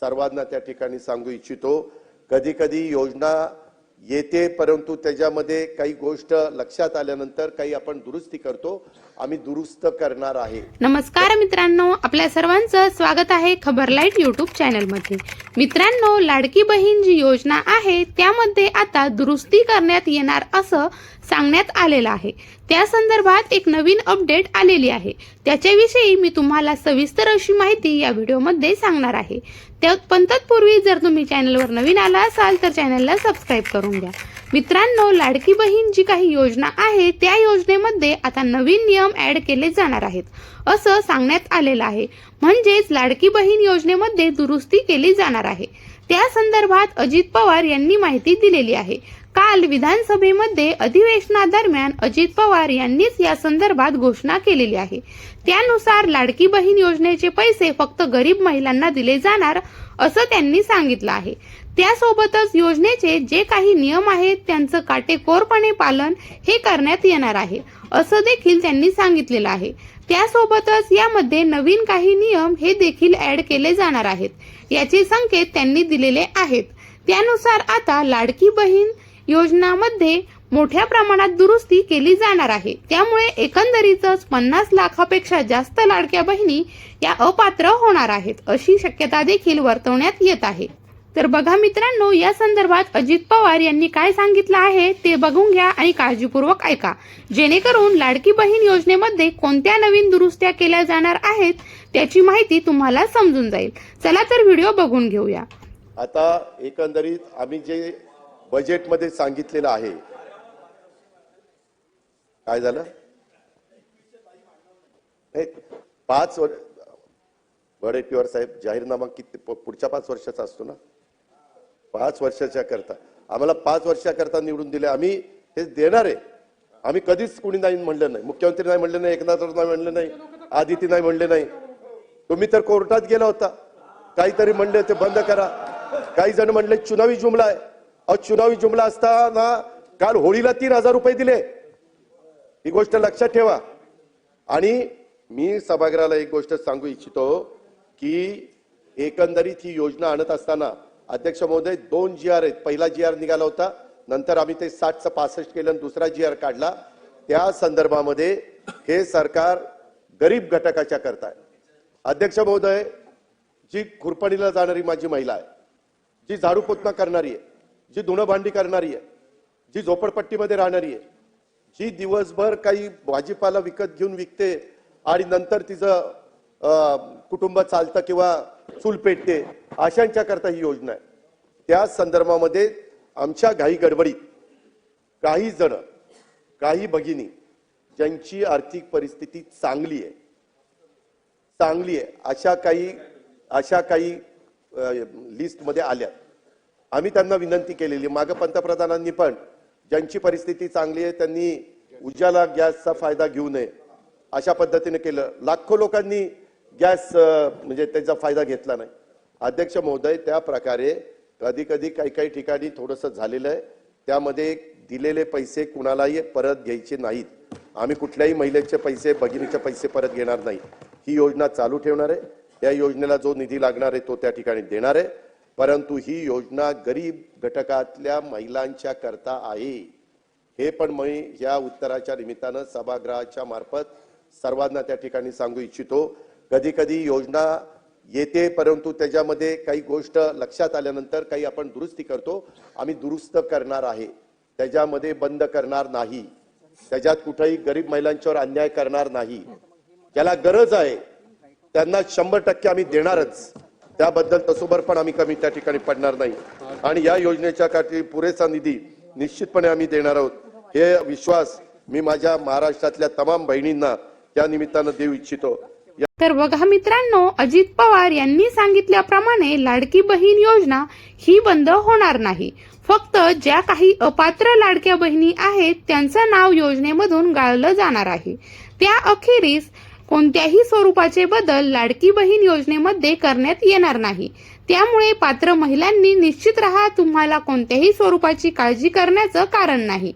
सर्वांना त्या ठिकाणी सांगू इच्छितो. कधी कधी योजना येते परंतु त्याच्यामध्ये काही गोष्ट लक्षात आल्यानंतर काही आपण दुरुस्ती करतो. आम्ही दुरुस्त करणार आहे. नमस्कार मित्रांनो आपल्या सर्वांचं स्वागत आहे खबरलाईट यूट्यूब चॅनलमध्ये. मित्रांनो लाडकी बहीण जी योजना आहे त्यामध्ये आता दुरुस्ती करण्यात येणार असं सांगण्यात आलेलं आहे. त्या संदर्भात एक नवीन अपडेट आलेली आहे. त्याच्याविषयी मी तुम्हाला सविस्तर अशी माहिती या व्हिडिओमध्ये सांगणार आहे. त्या पण तत्पूर्वी जर तुम्ही चॅनलवर नवीन आला असाल तर चॅनलला सबस्क्राईब करून घ्या. मित्रांनो लाडकी बहीण जी काही योजना आहे त्या योजनेमध्ये आता नवीन नियम ऍड केले जाणार आहेत. असं सांगण्यात आलेलं आहे. म्हणजेच लाडकी बहीण योजनेमध्ये दुरुस्ती केली जाणार आहे. त्या संदर्भात अजित पवार यांनी माहिती दिलेली आहे. काल विधानसभेमध्ये अधिवेशनादरम्यान अजित पवार यांनीच या संदर्भात घोषणा केलेली आहे. त्यानुसार लाडकी बहीण योजनेचे पैसे फक्त गरीब महिलांना दिले जाणार असं त्यांनी सांगितलं आहे. त्यासोबतच योजनेचे जे काही नियम आहेत त्यांचं काटेकोरपणे पालन हे करण्यात येणार आहे असं देखील त्यांनी सांगितलेलं आहे. त्यासोबतच यामध्ये नवीन काही नियम हे देखील ऍड केले जाणार आहेत याचे संकेत त्यांनी दिलेले आहेत. त्यानुसार आता लाडकी बहीण योजनामध्ये मोठ्या प्रमाणात दुरुस्ती केली जाणार आहे. त्यामुळे एकंदरीतच पन्नास लाखापेक्षा जास्त लाडक्या बहिणी या अपात्र होणार आहेत अशी शक्यता देखील वर्तवण्यात येत आहे. तर बघा मित्रांनो या संदर्भात अजित पवार यांनी काय सांगितलं आहे ते बघून घ्या आणि काळजीपूर्वक ऐका. जेणेकरून लाडकी बहीण योजनेमध्ये कोणत्या नवीन दुरुस्त्या केल्या जाणार आहेत त्याची माहिती तुम्हाला समजून जाईल. चला तर व्हिडिओ बघून घेऊया. आता एकंदरीत आम्ही जे बजेटमध्ये सांगितलेलं आहे. काय झालं? नाही पाच वर्ष वडेट्टीवार साहेब जाहीरनामा किती पुढच्या पाच वर्षाचा असतो ना? पाच वर्षाच्या करता. आम्हाला पाच वर्षाकरता निवडून दिले. आम्ही हे देणार आहे. आम्ही कधीच कुणी नाही म्हणलं नाही. मुख्यमंत्री नाही म्हणले नाही. एकनाथ नाही म्हणले नाही. आदिती नाही म्हणले नाही. तुम्ही तर कोर्टात गेला होता. काहीतरी म्हणले ते बंद करा. काही जण म्हणले चुनावी जुमला आहे. अहो चुनावी जुमला असताना काल होळीला तीन हजार रुपये दिले. ही गोष्ट लक्षात ठेवा. आणि मी सभागृहाला एक गोष्ट सांगू इच्छितो की एकंदरीत ही योजना आणत असताना अध्यक्ष महोदय दोन जी आर आहेत. पहिला जी आर निघाला होता. नंतर आम्ही ते साठचं पासष्ट केलं आणि दुसरा जी आर काढला. त्या संदर्भामध्ये हे सरकार गरीब घटकाच्या करताय. अध्यक्ष महोदय जी खुरपणीला जाणारी माझी महिला आहे जी झाडू पोतना करणारी आहे जी धुणं भांडी करणारी आहे जी झोपडपट्टीमध्ये राहणारी आहे जी दिवसभर काही भाजीपाला विकत घेऊन विकते आणि नंतर तिचं कुटुंब चालतं किंवा चूल पेटते अशांच्या करता ही योजना आहे. त्या संदर्भामध्ये आमच्या घाई गडबडीत काही जण काही भगिनी ज्यांची आर्थिक परिस्थिती चांगली आहे चांगली आहे अशा काही अशा काही लिस्टमध्ये आल्या आम्ही त्यांना विनंती केलेली मागं पंतप्रधानांनी पण ज्यांची परिस्थिती चांगली आहे त्यांनी उज्ज्वला गॅसचा फायदा घेऊ नये अशा पद्धतीने केलं. लाखो लोकांनी गॅस म्हणजे त्याचा फायदा घेतला नाही. अध्यक्ष महोदय त्या प्रकारे कधी कधी काही काही ठिकाणी थोडंसं झालेलं आहे. त्यामध्ये दिलेले पैसे कुणालाही परत घ्यायचे नाहीत. आम्ही कुठल्याही महिलेचे पैसे भगिनीचे पैसे परत घेणार नाही. ही योजना चालू ठेवणार आहे. त्या योजनेला जो निधी लागणार आहे तो त्या ठिकाणी देणार आहे. परंतु ही योजना गरीब घटकातल्या महिलांच्या करता आहे. हे पण मी या उत्तराच्या निमित्तानं सभागृहाच्या मार्फत सर्वांना त्या ठिकाणी सांगू इच्छितो. कधी कधी योजना येते परंतु त्याच्यामध्ये काही गोष्ट लक्षात आल्यानंतर काही आपण दुरुस्ती करतो. आम्ही दुरुस्त करणार आहे. त्याच्यामध्ये बंद करणार नाही. त्याच्यात कुठेही गरीब महिलांच्यावर अन्याय करणार नाही. ज्याला गरज आहे त्यांना शंभर टक्के आम्ही देणारच. त्याबद्दल तसोबर पण आम्ही कमी त्या ठिकाणी पडणार नाही. आणि या योजनेच्या काठी पुरेसा निधी निश्चितपणे आम्ही देणार आहोत. हे विश्वास मी माझ्या महाराष्ट्रातल्या तमाम बहिणींना त्या निमित्तानं देऊ इच्छितो. तर बघा मित्रांनो अजित पवार यांनी सांगितल्याप्रमाणे लाडकी बहीण योजना ही बंद होणार नाही. फक्त ज्या काही अपात्र लाडक्या बहिणी आहेत त्यांचं नाव योजनेमधून गाळलं जाणार आहे. त्या अखेरीस कोणत्याही स्वरूपाचे बदल लाडकी बहीण योजनेमध्ये करण्यात येणार नाही. त्यामुळे पात्र महिलांनी निश्चित राहा तुम्हाला कोणत्याही स्वरूपाची काळजी करण्याचं कारण नाही.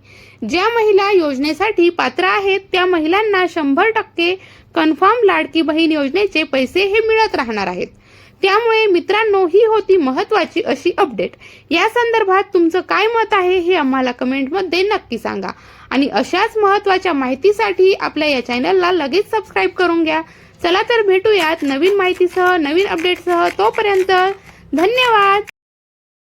ज्या महिला योजनेसाठी पात्र आहेत त्या महिलांना शंभर टक्के कन्फर्म लाडकी बहीण योजनेचे पैसे हे मिळत राहणार आहेत. त्यामुळे मित्रांनो ही होती महत्वाची अशी अपडेट. या संदर्भात तुमचं काय मत आहे हे आम्हाला कमेंटमध्ये नक्की सांगा. आणि अशाच महत्त्वाच्या माहितीसाठी आपल्या या चॅनलला लगेच सबस्क्राईब करून घ्या. चला तर भेटूयात नवीन माहितीसह नवीन अपडेटसह तोपर्यंत धन्यवाद!